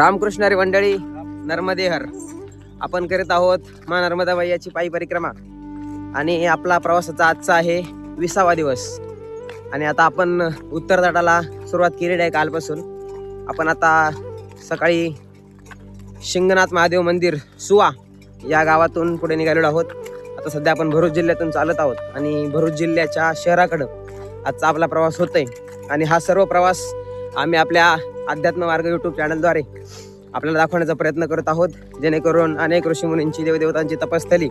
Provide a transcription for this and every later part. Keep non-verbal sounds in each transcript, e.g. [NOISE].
रामकृष्णारी मंडळी नर्मदेहर. आपण करीत आहोत मा नर्मदाबाई याची पायी परिक्रमा. आणि आपला प्रवासाचा आजचा आहे विसावा दिवस. आणि आता आपण उत्तर तटाला सुरुवात केलेली आहे कालपासून. आपण आता सकाळी शिंगनाथ महादेव मंदिर सुवा या गावातून पुढे निघालेलो आहोत. आता सध्या आपण भरूच जिल्ह्यातून चालत आहोत. आणि भरूच जिल्ह्याच्या शहराकडं आजचा आपला प्रवास होतोय. आणि हा सर्व प्रवास आम्ही आपल्या अध्यात्म मार्ग यूट्यूब चॅनलद्वारे आपल्याला दाखवण्याचा प्रयत्न करत आहोत जेणेकरून अनेक ऋषीमुनींची देवदेवतांची तपस्थली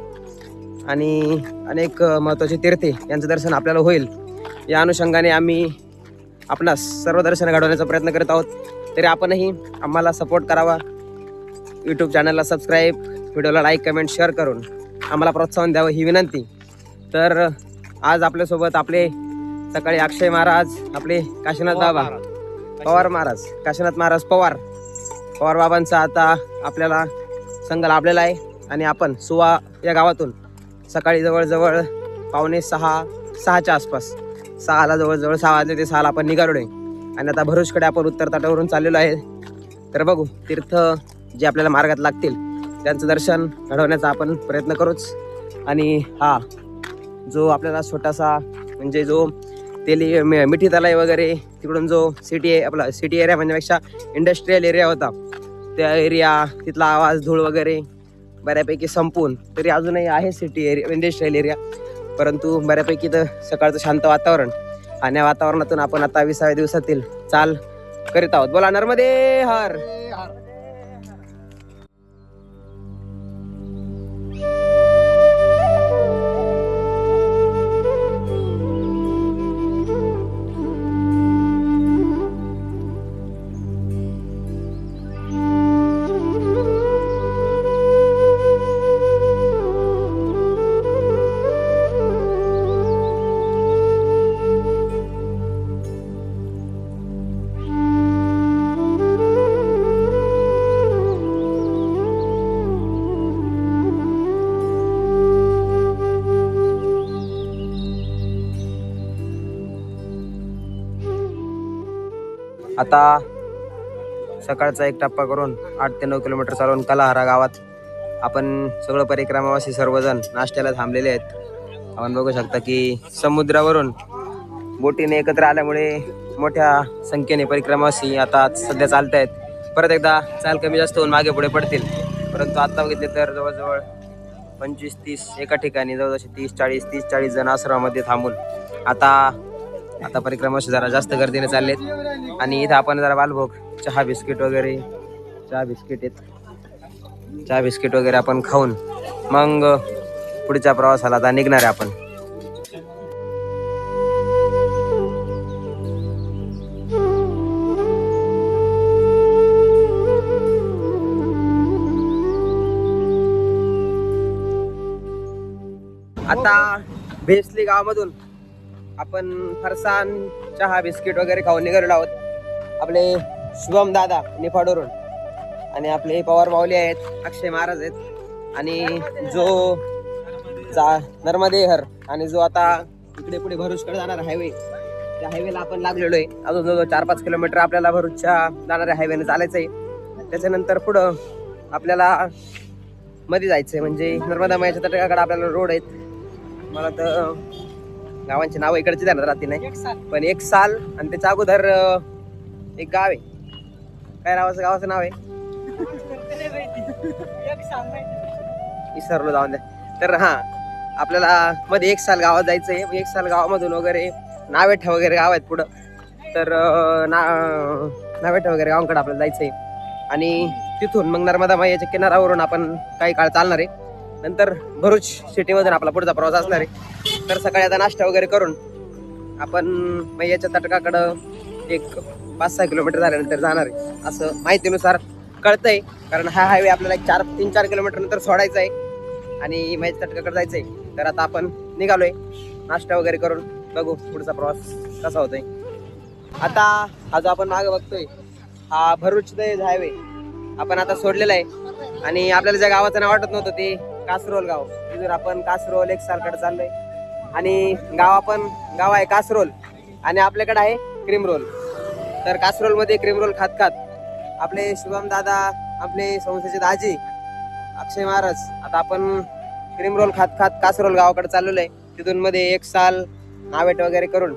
आणि अनेक महत्त्वाचे तीर्थे यांचं दर्शन आपल्याला होईल. या अनुषंगाने आम्ही आपणास सर्व दर्शन घडवण्याचा प्रयत्न करत आहोत. तरी आपणही आम्हाला सपोर्ट करावा. यूट्यूब चॅनलला सबस्क्राईब व्हिडिओला लाईक कमेंट शेअर करून आम्हाला प्रोत्साहन द्यावं ही विनंती. तर आज आपल्यासोबत आपले सकाळी अक्षय महाराज आपले काशीनाथ बाबा पवार महाराज काशीनाथ महाराज पवार. पवार बाबांचा आता आपल्याला संघ लाभलेला आहे आणि आपण सुवा या गावातून सकाळी जवळजवळ पावणे सहा सहाच्या आसपास. सहाला जवळजवळ सहा वाजले ते सहाला आपण निघालो आहे आणि आता भरूचकडे आपण उत्तर तटावरून चाललेलो आहे. तर बघू तीर्थ जे आपल्याला मार्गात लागतील त्यांचं दर्शन घडवण्याचा आपण प्रयत्न करूच. आणि हा जो आपल्याला छोटासा म्हणजे जो तेली मि- मिठी तलाई वगैरे तिकडून जो सिटी आहे आपला सिटी एरिया म्हणण्यापेक्षा इंडस्ट्रीयल एरिया होता. त्या एरिया तिथला आवाज धूळ वगैरे बऱ्यापैकी संपून तरी अजूनही आहे सिटी एरिया इंडस्ट्रीयल एरिया परंतु बऱ्यापैकी तर सकाळचं शांत वातावरण. आणि या वातावरणातून आपण आता विसाव्या दिवसातील चाल करीत आहोत. बोला नर्मदे हर! आता सकाळचा एक टप्पा करून आठ ते नऊ किलोमीटर चालवून कलाहारा गावात आपण सगळं परिक्रमावासी सर्वजण नाश्त्याला थांबलेले आहेत. आपण बघू शकता की समुद्रावरून बोटीने एकत्र आल्यामुळे मोठ्या संख्येने परिक्रमावासी आता सध्या चालत आहेत परत एकदा चाल कमी जास्त होऊन मागे पुढे पडतील. परंतु आत्ता बघितले तर जवळजवळ पंचवीस तीस एका ठिकाणी जवळजवळ तीस चाळीस तीस चाळीस जण आश्रमामध्ये थांबून. आता आता परिक्रमाशी जरा जास्त गर्दीने चाललेत. आणि इथं आपण जरा बालभोग चहा बिस्किट वगैरे चहा बिस्किट आहेत. चहा बिस्किट वगैरे आपण खाऊन मग पुढच्या प्रवासाला आता निघणार आहे आपण. आता भेसली गावामधून आपण फरसाण चहा बिस्किट वगैरे खाऊन निघालेलो आहोत. आपले शुभम दादा निफाडवरून. आणि आपले पवार माऊली आहेत अक्षय महाराज आहेत. आणि जो जा नर्मदेहर आणि जो आता इकडे पुढे भरूचकडे जाणार हायवे त्या हायवेला आपण लागलेलो आहे अजून जवळजवळ चार पाच किलोमीटर आपल्याला भरूचच्या जाणाऱ्या हायवेने चालायचं आहे त्याच्यानंतर पुढं आपल्याला मध्ये जायचं आहे म्हणजे नर्मदा मायाच्या तटकाकडे आपल्याला रोड आहेत. मला तर गावांची नावं इकडची ध्यानात राहते नाही. पण एक साल आणि त्याच्या अगोदर एक गाव आहे. काय नावाचं गावाचं नाव आहे? विसरलो जाऊन द्या. तर हा आपल्याला मध्ये एक साल गावात जायचं आहे. एक साल गावामधून वगैरे नावेठा वगैरे गाव आहेत पुढं. तर ना नावेठा वगैरे गावांकडे आपल्याला जायचं आहे. आणि तिथून मग नर्मदा मायाच्या किनाऱ्यावरून आपण काही काळ चालणार आहे. नंतर भरूच सिटीमधून आपला पुढचा प्रवास असणार आहे. तर सकाळी आता नाश्ता वगैरे करून आपण मैयाच्या तटकाकडं एक पाच सहा किलोमीटर झाल्यानंतर जाणार आहे. असं माहितीनुसार कळतंय कारण हा हायवे आपल्याला एक चार तीन चार किलोमीटर नंतर सोडायचा आहे आणि मैयाच्या तटकाकडे जायचं आहे तर आता आपण निघालोय. नाश्ता वगैरे करून बघू पुढचा प्रवास कसा होतोय. आता हा जो आपण मागे बघतोय हा भरूच ते हायवे आपण आता सोडलेला आहे. आणि आपल्याला ज्या गावाचं नाव वाटत नव्हतं ते कासरोल गाव. तिथून आपण कासरोल एक सालकडे चाललोय. आणि गाव आपण गाव आहे कासरोल आणि आपल्याकडे आहे क्रीम रोल तर कासरोलमध्ये क्रीम रोल खात खात आपले शुभम दादा आपले संस्थेचे दाजी अक्षय महाराज आता आपण क्रीम रोल खात खात कासरोल गावाकडे चाललेलो आहे तिथून मध्ये एक साल नावेट वगैरे करून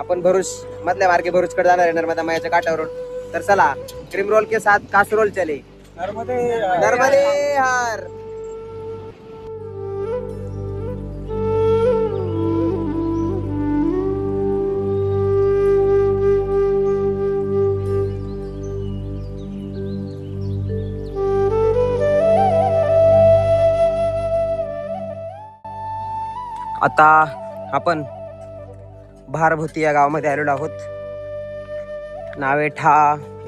आपण भरुच मधल्या मार्गे भरुचकडे जाणार आहे नर्मदा मायाच्या काठावरून. तर चला क्रीम रोल के साथ कासरोल चले नर्मदे नर्मदे हार. आता आपण भारभूती या गावामध्ये आलेलो आहोत. नावेठा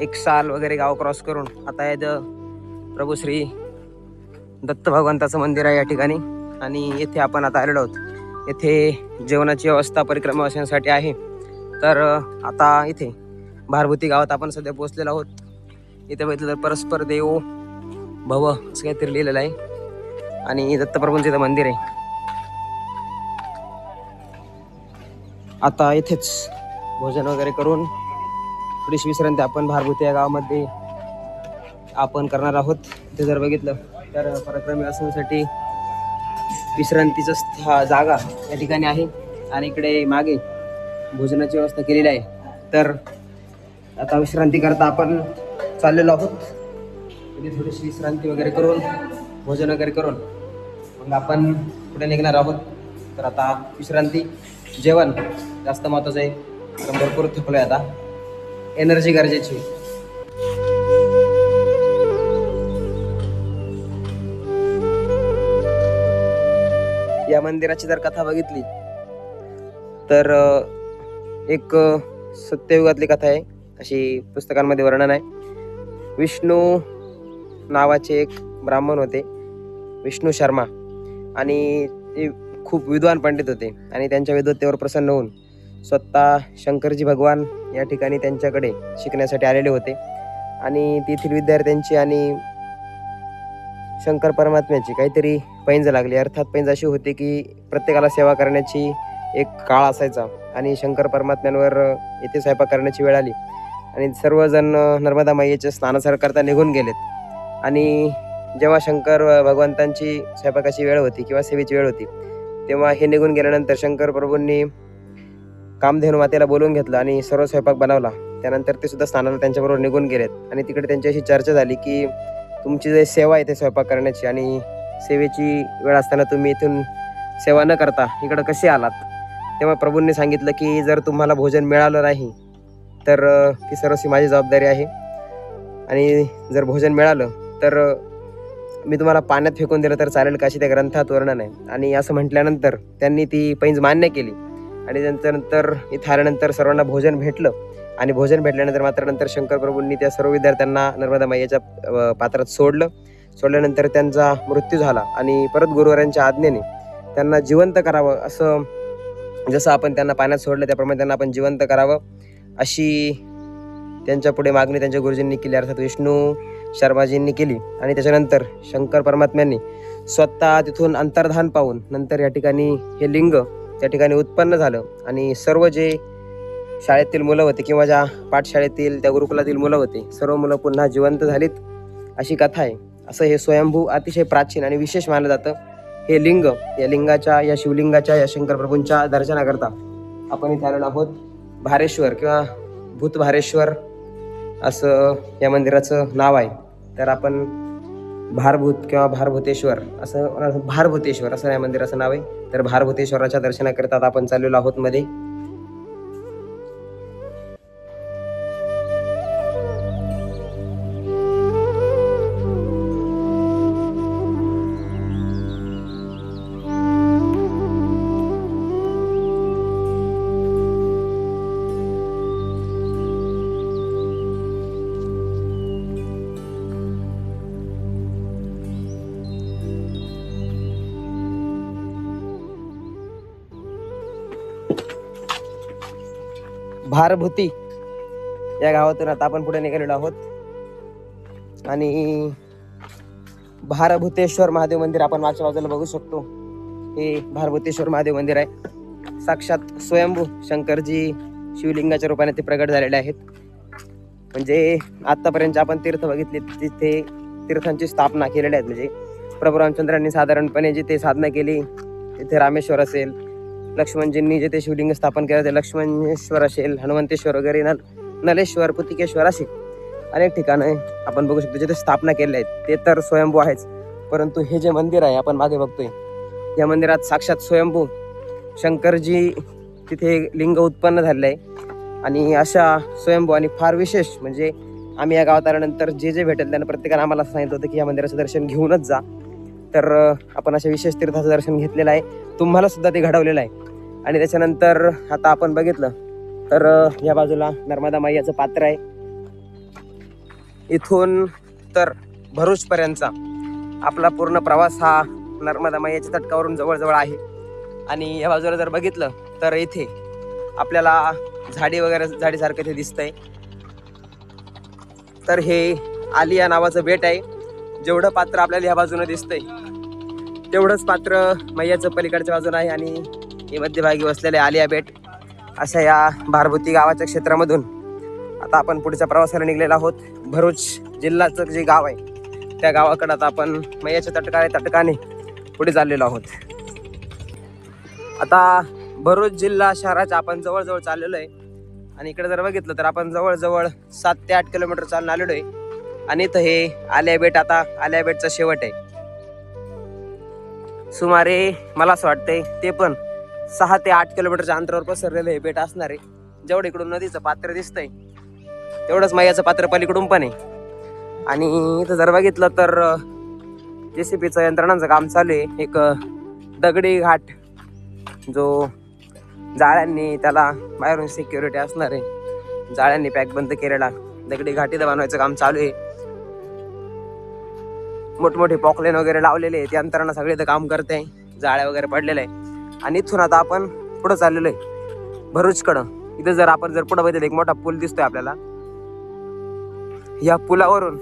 एक साल वगैरे गाव क्रॉस करून आता येत प्रभू श्री दत्त भगवंताचं मंदिर आहे या ठिकाणी. आणि येथे आपण आता आलेलो आहोत. येथे जेवणाची व्यवस्था परिक्रमा वासियांसाठी आहे. तर आता इथे भारभूती गावात आपण सध्या पोहोचलेलो आहोत. इथे बघितलं तर परस्पर देव भव असं काहीतरी लिहिलेलं आहे. आणि दत्तप्रभूंचं इथं मंदिर आहे. आता इथेच भोजन वगैरे करून थोडीशी विश्रांती आपण भारभूती या गावामध्ये आपण करणार आहोत. ते जर बघितलं तर पराक्रमी असण्यासाठी विश्रांतीचं स्था जागा या ठिकाणी आहे. आणि इकडे मागे भोजनाची व्यवस्था केलेली आहे. तर आता विश्रांती करता आपण चाललेलो आहोत. इथे थोडीशी विश्रांती वगैरे करून भोजन वगैरे करून मग आपण पुढे निघणार आहोत. तर आता विश्रांती. जेवण जास्त महत्वाचं आहे. कारण भरपूर थकलोय आता. एनर्जी गरजेची. या मंदिराची जर कथा बघितली तर एक सत्ययुगातली कथा आहे. अशी पुस्तकांमध्ये वर्णन आहे. विष्णू नावाचे एक ब्राह्मण होते. विष्णू शर्मा. आणि ते खूप विद्वान पंडित होते आणि त्यांच्या विद्वत्तेवर प्रसन्न होऊन स्वतः शंकरजी भगवान या ठिकाणी त्यांच्याकडे शिकण्यासाठी आलेले होते. आणि तेथील विद्यार्थ्यांची आणि शंकर परमात्म्याची काहीतरी पैंज लागली. अर्थात पैंज अशी होती की प्रत्येकाला सेवा करण्याची एक काळ असायचा आणि शंकर परमात्म्यांवर येथे स्वयंपाक करण्याची वेळ आली. आणि सर्वजण नर्मदा माईचे स्नानासार करता निघून गेलेत. आणि जेव्हा शंकर भगवंतांची स्वयंपाकाची वेळ होती किंवा सेवेची वेळ होती तेव्हा हे निघून गेल्यानंतर शंकर प्रभूंनी कामधेनू मातेला बोलवून घेतलं आणि सर्व स्वयंपाक बनवला. त्यानंतर ते सुद्धा स्नानाला त्यांच्याबरोबर निघून गेलेत. आणि तिकडे त्यांच्याशी चर्चा झाली की तुमची जे सेवा आहे ते स्वयंपाक करण्याची आणि सेवेची वेळ असताना तुम्ही इथून सेवा न करता इकडं कसे आलात? तेव्हा प्रभूंनी सांगितलं की जर तुम्हाला भोजन मिळालं नाही तर ती सर्वस्वी माझी जबाबदारी आहे. आणि जर भोजन मिळालं तर मी तुम्हाला पाण्यात फेकून दिलं तर चालेल का अशी त्या ग्रंथात वर्णन आहे. आणि असं म्हटल्यानंतर त्यांनी ती पैंज मान्य केली. आणि त्यानंतर इथं आल्यानंतर सर्वांना भोजन भेटलं. आणि भोजन भेटल्यानंतर मात्र नंतर शंकर प्रभूंनी त्या सर्व विद्यार्थ्यांना नर्मदा मैयाच्या पात्रात सोडलं. सोडल्यानंतर त्यांचा मृत्यू झाला. आणि परत गुरुवारांच्या आज्ञेने त्यांना जिवंत करावं असं जसं आपण त्यांना पाण्यात सोडलं त्याप्रमाणे त्यांना आपण जिवंत करावं अशी त्यांच्या पुढे मागणी त्यांच्या गुरुजींनी केली. अर्थात विष्णू शर्माजींनी केली आणि त्याच्यानंतर शंकर परमात्म्यांनी स्वतः तिथून अंतर्धान पाहून नंतर या ठिकाणी हे लिंग त्या ठिकाणी उत्पन्न झालं. आणि सर्व जे शाळेतील मुलं होते किंवा ज्या पाठशाळेतील त्या गुरुकुलातील मुलं होते सर्व मुलं पुन्हा जिवंत झालीत अशी कथा आहे. असं हे स्वयंभू अतिशय प्राचीन आणि विशेष मानलं जातं. हे लिंग या लिंगाच्या या शिवलिंगाच्या या शंकर प्रभूंच्या दर्शनाकरता आपण इथे आलेलो आहोत. भारेश्वर किंवा भूतभारेश्वर असं या मंदिराचं नाव आहे. तर आपण भारभूत किंवा भारभूतेश्वर असं भारभूतेश्वर असं या मंदिराचं नाव आहे. तर भारभूतेश्वराच्या दर्शनाकरिता आता आपण चाललेलो आहोत मध्ये. भारभूती. या गावातून आता आपण पुढे निघालेलो आहोत. आणि भारभूतेश्वर महादेव मंदिर आपण मागच्या बाजूला बघू शकतो. हे भारभूतेश्वर महादेव मंदिर आहे. साक्षात स्वयंभू शंकरजी शिवलिंगाच्या रूपाने ते प्रगट झालेले आहेत. म्हणजे आतापर्यंत आपण तीर्थ बघितले तिथे तीर्थांची स्थापना केलेली आहेत. म्हणजे प्रभू रामचंद्रांनी साधारणपणे जिथे साधना केली तिथे रामेश्वर असेल लक्ष्मणजींनी जेथे शिवलिंग स्थापन केलं ते लक्ष्मणेश्वर असेल हनुमंतेश्वर वगैरे नल नलेश्वर पुतिकेश्वर असे अनेक ठिकाणं आपण बघू शकतो जिथे स्थापना केलेल्या आहेत. ते तर स्वयंभू आहेच. परंतु हे जे मंदिर आहे आपण मागे बघतोय. या मंदिरात साक्षात स्वयंभू. शंकरजी तिथे लिंग उत्पन्न झालेलं आहे. आणि अशा स्वयंभू आणि फार विशेष म्हणजे आम्ही या गावात आल्यानंतर जे जे भेटेल त्यांना प्रत्येकानं आम्हाला सांगितलं होतं की या मंदिराचं दर्शन घेऊनच जा. तर आपण अशा विशेष तीर्थाचं दर्शन घेतलेलं आहे. तुम्हाला सुद्धा ते घडवलेलं आहे. आणि त्याच्यानंतर आता आपण बघितलं तर या बाजूला नर्मदा मैयाचं पात्र आहे. इथून तर भरूचपर्यंतचा आपला पूर्ण प्रवास हा नर्मदा मैयाच्या तटकावरून जवळजवळ आहे. आणि या बाजूला जर बघितलं तर इथे आपल्याला झाडी वगैरे झाडीसारखं इथे दिसतंय. तर हे आलिया नावाचं बेट आहे. जेवढं पात्र आपल्याला ह्या बाजूनं दिसतंय तेवढंच पात्र मैयाचं पलीकडच्या बाजूनं आहे. आणि हे मध्यभागी वसलेले आलिया बेट अशा या भारभूती गावाच्या क्षेत्रामधून आता आपण पुढच्या प्रवासाला निघलेला आहोत. भरूच जिल्ह्याचं जे गाव आहे त्या गावाकडं आता आपण मैयाच्या तटकाने तटकाने पुढे चाललेलो आहोत. आता भरूच जिल्हा शहराच्या आपण जवळजवळ चाललेलो आहे. आणि इकडे जर बघितलं तर आपण जवळजवळ सात ते आठ किलोमीटर चालून आलेलो आहे. आणि इथं हे आलिया बेट आता आलिया बेटचा शेवट आहे. सुमारे मला असं वाटतंय ते पण सहा ते आठ किलोमीटरच्या अंतरावर पसरलेलं हे बेट असणार आहे. जेवढं इकडून नदीचं पात्र दिसतंय तेवढंच मैयाचं पात्र पलीकडून पण आहे. आणि इथं जर बघितलं तर जे सी पीचं यंत्रणांचं काम चालू आहे. एक दगडी घाट जो जाळ्यांनी त्याला बाहेरून सिक्युरिटी असणार आहे. जाळ्यांनी पॅक बंद केलेला दगडी घाटी बनवायचं काम चालू आहे. मोठमोठे पॉकलेन वगैरे लावलेले आहेत. यंत्रणा सगळे इथं काम करते. जाळ्या वगैरे पडलेल्या आहे आणि इथून आता आपण पुढं चाललेलो आहे. भरूचकडं. इथं जर आपण जर पुढं बघितलं एक मोठा पूल दिसतोय आपल्याला. या पुलावरून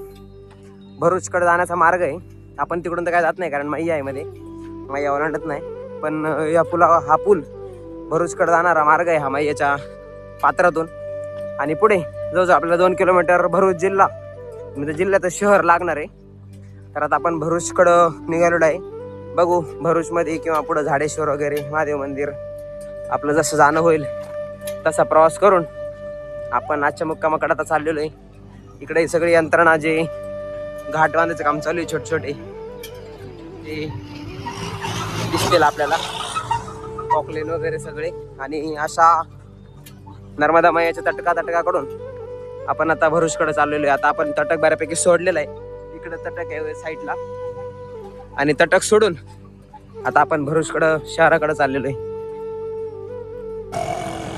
भरूचकडं जाण्याचा मार्ग आहे. आपण तिकडून तर काय जात नाही कारण मैया आहे मध्ये. मैया ओलांडत नाही. पण या पुला हा पूल भरूचकडं जाणारा मार्ग आहे हा मैयाच्या पात्रातून. आणि पुढे जवळजवळ आपल्याला दोन किलोमीटर भरूच जिल्हा म्हणजे जिल्ह्याचं शहर लागणार आहे. तर आता आपण भरूचकडं निघालेलो आहे. बघू भरूचमध्ये किंवा पुढं झाडेश्वर वगैरे महादेव मंदिर आपलं जसं जाणं होईल तसा प्रवास करून आपण आजच्या मुक्कामाकडे आता चाललेलो आहे इकडे सगळी यंत्रणा जे घाट बांधायचं काम चालू आहे छोटे छोटे ते दिसतील आपल्याला. पॉकलेन वगैरे सगळे. आणि अशा नर्मदा मैयाच्या तटका तटकाकडून आपण आता भरूचकडे चाललेलो आहे आता आपण तटक बऱ्यापैकी सोडलेलं आहे. इकडे तटक आहे साईडला. आणि तटक सोडून आता आपण भरूचकडं शहराकडे चाललेलो आहे.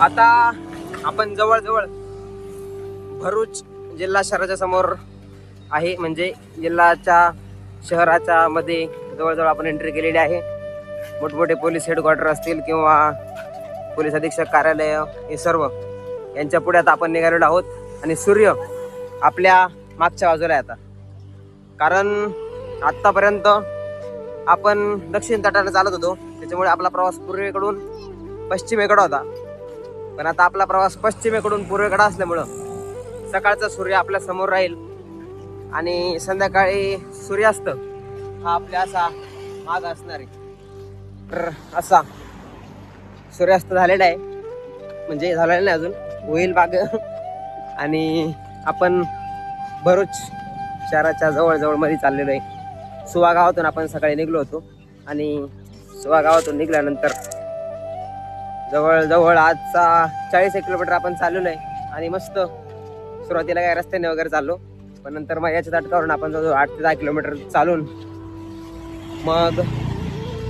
आता आपण जवळजवळ भरूच जिल्हा शहराच्या समोर आहे. म्हणजे जिल्ह्याच्या शहराच्या मध्ये जवळजवळ आपण एंट्री केलेली आहे. मोठमोठे पोलीस हेडक्वार्टर असतील किंवा पोलीस अधीक्षक कार्यालय हे सर्व यांच्या पुढे आता आपण निघालेलो आहोत. आणि सूर्य आपल्या मागच्या बाजूला आहे आता. कारण आत्तापर्यंत आपण दक्षिण तटाला चालत होतो. त्याच्यामुळे आपला प्रवास पूर्वेकडून पश्चिमेकडं होता. पण आता आपला प्रवास पश्चिमेकडून पूर्वेकडं असल्यामुळं सकाळचा सूर्य आपल्यासमोर राहील आणि संध्याकाळी सूर्यास्त हा आपल्या असा माग असणार आहे. तर असा सूर्यास्त झालेला आहे. म्हणजे झालेला नाही अजून होईल बाग आणि आपण भरूच शहराच्या जवळजवळमध्ये चाललेलो आहे. सुवा गावातून आपण सकाळी निघलो होतो आणि सुवा गावातून निघाल्यानंतर जवळजवळ आजचा चाळीस एक किलोमीटर आपण चाललेलो आहे आणि मस्त सुरुवातीला काय रस्त्याने वगैरे चाललो. पण नंतर मग याच्या तटकावरून आपण जवळजवळ आठ ते दहा किलोमीटर चालून मग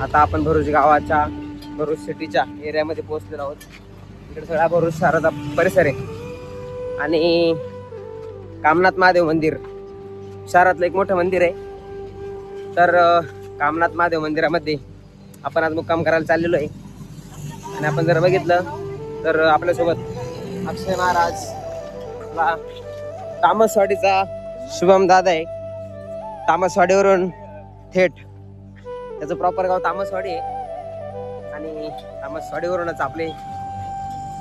आता आपण भरूच गावाच्या भरूच सिटीच्या एरियामध्ये पोहोचलेलो आहोत. इकडे सगळा भरूच शहराचा परिसर आहे. आणि कामनाथ महादेव मंदिर शहरातलं एक मोठं मंदिर आहे. तर कामनाथ महादेव मंदिरामध्ये आपण आज मुक्काम करायला चाललेलो आहे. आणि आपण जर बघितलं तर आपल्यासोबत अक्षय महाराज तामसवाडीचा शुभम दादा आहे. तामसवाडीवरून थेट. त्याचं प्रॉपर गाव तामसवाडी आहे. आणि तामसवाडीवरूनच आपले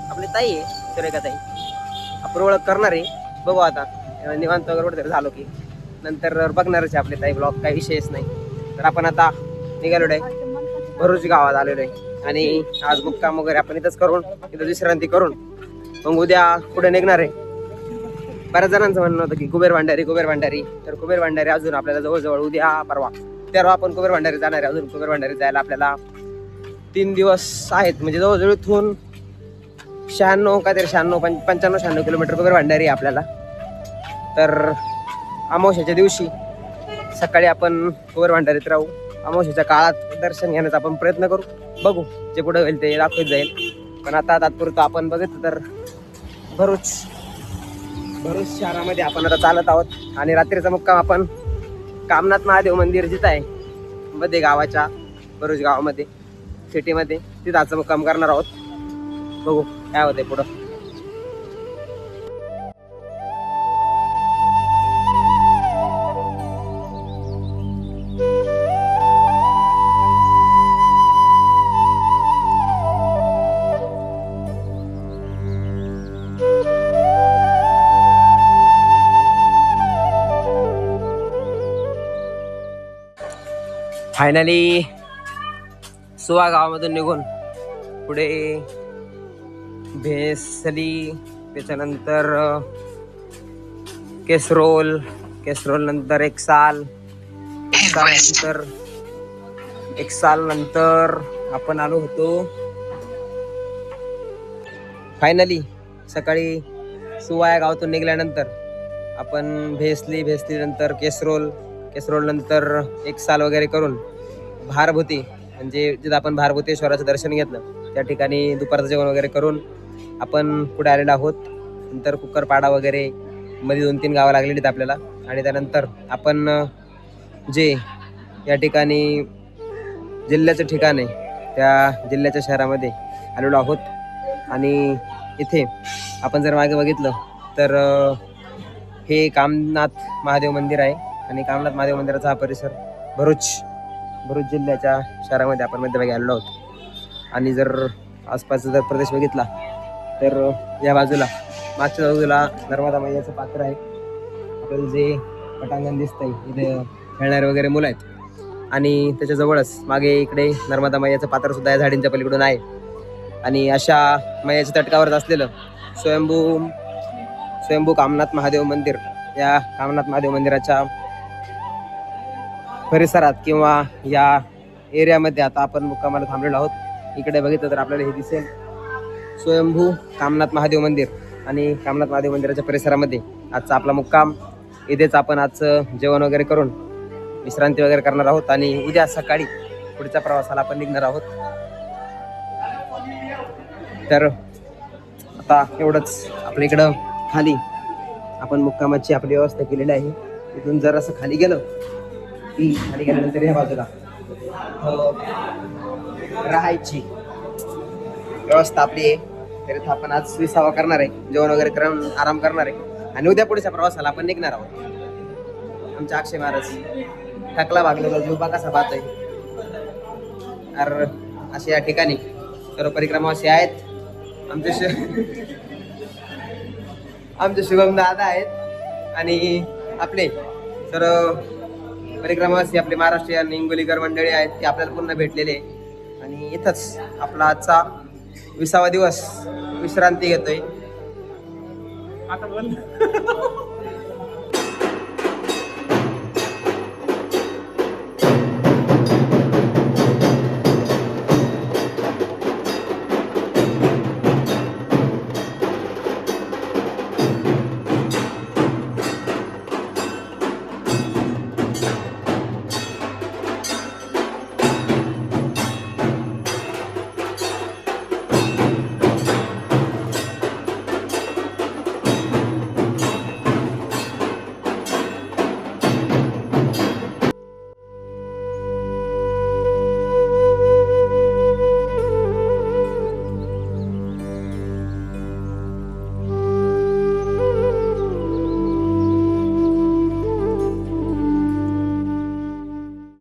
आपली ताई आहे सुरेखा ताई. आपण ओळख करणार आहे. बघू आता. निवांत वगैरे झालो की. नंतर बघणारच आहे आपले ताई ब्लॉग काही विषयच नाही. तर आपण आता निघालेलो आहे भरूच गावात आलेलो आहे आणि आज मुक्काम वगैरे आपण इथंच करून इथं विश्रांती करून मग उद्या पुढे निघणार आहे. बऱ्याच जणांचं म्हणणं होतं की कुबेर भांडारी कुबेर भांडारी. तर कुबेर भांडारी अजून आपल्याला जवळजवळ उद्या परवा तेव्हा आपण कुबेर भांडारी जाणार आहे. अजून कुबेर भांडारी जायला आपल्याला तीन दिवस आहेत. म्हणजे जवळजवळ इथून शहाण्णव काहीतरी शहाण्णव पंच पंच्याण्णव शहाण्णव किलोमीटर कुबेर भांडारी आहे आपल्याला. तर अमावस्याच्या दिवशी सकाळी आपण कुबेर भांडारीत राहू. अमावस्याच्या काळात दर्शन घेण्याचा आपण प्रयत्न करू. बघू जे पुढे होईल ते दाखवत जाईल. पण आता तात्पुरतं आपण बघितलं तर भरूच भरूच शहरामध्ये आपण आता चालत आहोत. आणि रात्रीचा मुक्काम आपण कामनाथ महादेव मंदिर जिथं आहे मध्ये गावाच्या भरूच गावामध्ये सिटीमध्ये तिथं आजचा मुक्काम करणार आहोत. बघू काय होते पुढं. फायनली सुवा गावामधून निघून पुढे भेसली. त्याच्यानंतर केसरोल केसरोल नंतर एक साल. एक साल नंतर एक साल नंतर आपण आलो होतो. फायनली सकाळी सुवा या गावातून निघाल्यानंतर आपण भेसली भेसली नंतर केसरोल केसरोल नंतर एक साल वगैरे करून भारभूती म्हणजे जिथं आपण भारभूतेश्वराचं दर्शन घेतलं त्या ठिकाणी दुपारचं जेवण वगैरे करून आपण पुढे आलेलो आहोत. नंतर कुक्करपाडा वगैरे मध्ये दोन तीन गावं लागलेली आहेत आपल्याला. आणि त्यानंतर आपण जे या ठिकाणी जिल्ह्याचं ठिकाण आहे त्या जिल्ह्याच्या शहरामध्ये आलेलो आहोत. आणि इथे आपण जर मागे बघितलं तर हे कामनाथ महादेव मंदिर आहे. आणि कामनाथ महादेव मंदिराचा हा परिसर भरूच भरूच जिल्ह्याच्या शहरामध्ये आपण मध्यभागी आलेलो आहोत. आणि जर आसपासचा जर प्रदेश बघितला तर या बाजूला मागच्या बाजूला नर्मदा मैयाचं पात्र आहे. आपल्याला जे पटांगण दिसतंय इथे खेळणारे वगैरे मुलं आहेत. आणि त्याच्याजवळच मागे इकडे नर्मदा मैयाचं पात्र सुद्धा या झाडींच्या पलीकडून आहे. आणि अशा मैयाच्या तटकावरच असलेलं स्वयंभू स्वयंभू कामनाथ महादेव मंदिर या कामनाथ महादेव मंदिराच्या परिसरात किंवा या एरियामध्ये आता आपण मुक्कामाला थांबलेलो आहोत. इकडे बघितलं तर आपल्याला हे दिसेल. स्वयंभू कामनाथ महादेव मंदिर आणि कामनाथ महादेव मंदिराच्या परिसरामध्ये आजचा आपला मुक्काम. इथेच आपण आजचं जेवण वगैरे करून विश्रांती वगैरे करणार आहोत आणि उद्या सकाळी पुढच्या प्रवासाला आपण निघणार आहोत. तर आता एवढंच आपल्या इकडं खाली आपण मुक्कामाची आपली व्यवस्था केलेली आहे. इथून जर असं खाली गेलं ती आणि गेल्यानंतर ह्या बाजूला. हो. राहायची. व्यवस्था आपली आहे. तर आपण आज विसावा करणार आहे. जेवण वगैरे करून आराम करणार आहे. आणि उद्या पुढच्या प्रवासाला आपण निघणार आहोत. आमच्या अक्षय महाराज. थकला भागलेला झोपा कसा पाहतोय. अर असे या ठिकाणी सर्व परिक्रमावासी आहेत. आमचे आमचे शुभम दादा आहेत. आणि आपले सर्व परिक्रमावासी आपले महाराष्ट्रीयन हिंगोलीकर मंडळी आहेत ते आपल्याला पुन्हा भेटलेले. आणि इथंच आपला आजचा विसावा दिवस विश्रांती घेतोय. आता बोल. [LAUGHS]